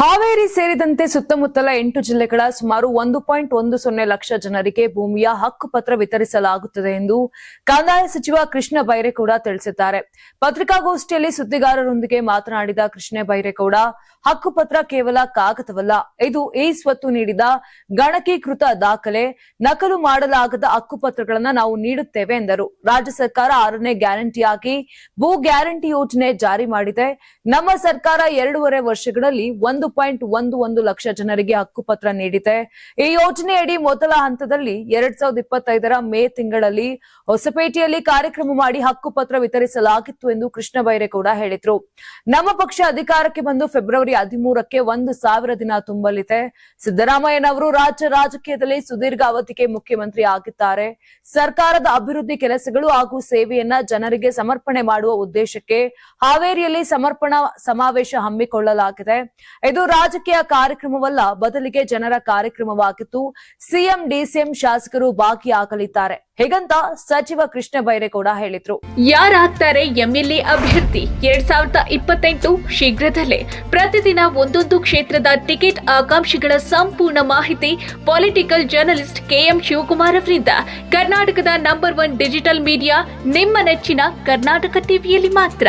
ಹಾವೇರಿ ಸೇರಿದಂತೆ ಸುತ್ತಮುತ್ತಲ ಎಂಟು ಜಿಲ್ಲೆಗಳ ಸುಮಾರು ಒಂದು ಪಾಯಿಂಟ್ ಒಂದು ಸೊನ್ನೆ ಲಕ್ಷ ಜನರಿಗೆ ಭೂಮಿಯ ಹಕ್ಕುಪತ್ರ ವಿತರಿಸಲಾಗುತ್ತದೆ ಎಂದು ಕಂದಾಯ ಸಚಿವ ಕೃಷ್ಣ ಬೈರೇಗೌಡ ತಿಳಿಸಿದ್ದಾರೆ. ಪತ್ರಿಕಾಗೋಷ್ಠಿಯಲ್ಲಿ ಸುದ್ದಿಗಾರರೊಂದಿಗೆ ಮಾತನಾಡಿದ ಕೃಷ್ಣ ಬೈರೇಗೌಡ ಹಕ್ಕುಪತ್ರ ಕೇವಲ ಕಾಗದವಲ್ಲ, ಇದು ಈ ಸ್ವತ್ತು ನೀಡಿದ ಗಣಕೀಕೃತ ದಾಖಲೆ, ನಕಲು ಮಾಡಲಾಗದ ಹಕ್ಕುಪತ್ರಗಳನ್ನು ನಾವು ನೀಡುತ್ತೇವೆ ಎಂದರು. ರಾಜ್ಯ ಸರ್ಕಾರ ಆರನೇ ಗ್ಯಾರಂಟಿಯಾಗಿ ಭೂ ಗ್ಯಾರಂಟಿ ಯೋಜನೆ ಜಾರಿ ಮಾಡಿದೆ. ನಮ್ಮ ಸರ್ಕಾರ ಎರಡೂವರೆ ವರ್ಷಗಳಲ್ಲಿ ಒಂದು ಪಾಯಿಂಟ್ ಒಂದು ಒಂದು ಲಕ್ಷ ಜನರಿಗೆ ಹಕ್ಕುಪತ್ರ ನೀಡಿದೆ. ಈ ಯೋಜನೆಯಡಿ ಮೊದಲ ಹಂತದಲ್ಲಿ ಎರಡ್ ಸಾವಿರದ ಇಪ್ಪತ್ತೈದರ ಮೇ ತಿಂಗಳಲ್ಲಿ ಹೊಸಪೇಟೆಯಲ್ಲಿ ಕಾರ್ಯಕ್ರಮ ಮಾಡಿ ಹಕ್ಕುಪತ್ರ ವಿತರಿಸಲಾಗಿತ್ತು ಎಂದು ಕೃಷ್ಣ ಬೈರೇಗೌಡ ಹೇಳಿದ್ರು. ನಮ್ಮ ಪಕ್ಷ ಅಧಿಕಾರಕ್ಕೆ ಬಂದು ಫೆಬ್ರವರಿ ಹದಿಮೂರಕ್ಕೆ ಒಂದು ಸಾವಿರ ದಿನ ತುಂಬಲಿದೆ. ಸಿದ್ದರಾಮಯ್ಯನವರು ರಾಜ್ಯ ರಾಜಕೀಯದಲ್ಲಿ ಸುದೀರ್ಘ ಅವಧಿಗೆ ಮುಖ್ಯಮಂತ್ರಿ ಆಗಿದ್ದಾರೆ. ಸರ್ಕಾರದ ಅಭಿವೃದ್ಧಿ ಕೆಲಸಗಳು ಹಾಗೂ ಸೇವೆಯನ್ನ ಜನರಿಗೆ ಸಮರ್ಪಣೆ ಮಾಡುವ ಉದ್ದೇಶಕ್ಕೆ ಹಾವೇರಿಯಲ್ಲಿ ಸಮರ್ಪಣಾ ಸಮಾವೇಶ ಹಮ್ಮಿಕೊಳ್ಳಲಾಗಿದೆ. ರಾಜಕೀಯ ಕಾರ್ಯಕ್ರಮವಲ್ಲ, ಬದಲಿಗೆ ಜನರ ಕಾರ್ಯಕ್ರಮವಾಗಿತ್ತು. ಸಿಎಂ, ಡಿಸಿಎಂ ಶಾಸಕರು ಬಾಕಿ ಹಾಕಲಿದ್ದಾರೆ. ಹೇಗಂತ ಸಚಿವ ಕೃಷ್ಣ ಬೈರೇಗೌಡ ಹೇಳಿದ್ರು. ಯಾರಾಗ್ತಾರೆ ಎಂಎಲ್ಎ ಅಭ್ಯರ್ಥಿ? ಎರಡ್ ಸಾವಿರದ ಇಪ್ಪತ್ತೆಂಟು ಶೀಘ್ರದಲ್ಲೇ ಪ್ರತಿದಿನ ಒಂದೊಂದು ಕ್ಷೇತ್ರದ ಟಿಕೆಟ್ ಆಕಾಂಕ್ಷಿಗಳ ಸಂಪೂರ್ಣ ಮಾಹಿತಿ ಪೊಲಿಟಿಕಲ್ ಜರ್ನಲಿಸ್ಟ್ ಕೆಎಂ ಶಿವಕುಮಾರ್ ಅವರಿಂದ. ಕರ್ನಾಟಕದ ನಂಬರ್ ಒನ್ ಡಿಜಿಟಲ್ ಮೀಡಿಯಾ, ನಿಮ್ಮ ನೆಚ್ಚಿನ ಕರ್ನಾಟಕ ಟಿವಿಯಲ್ಲಿ ಮಾತ್ರ.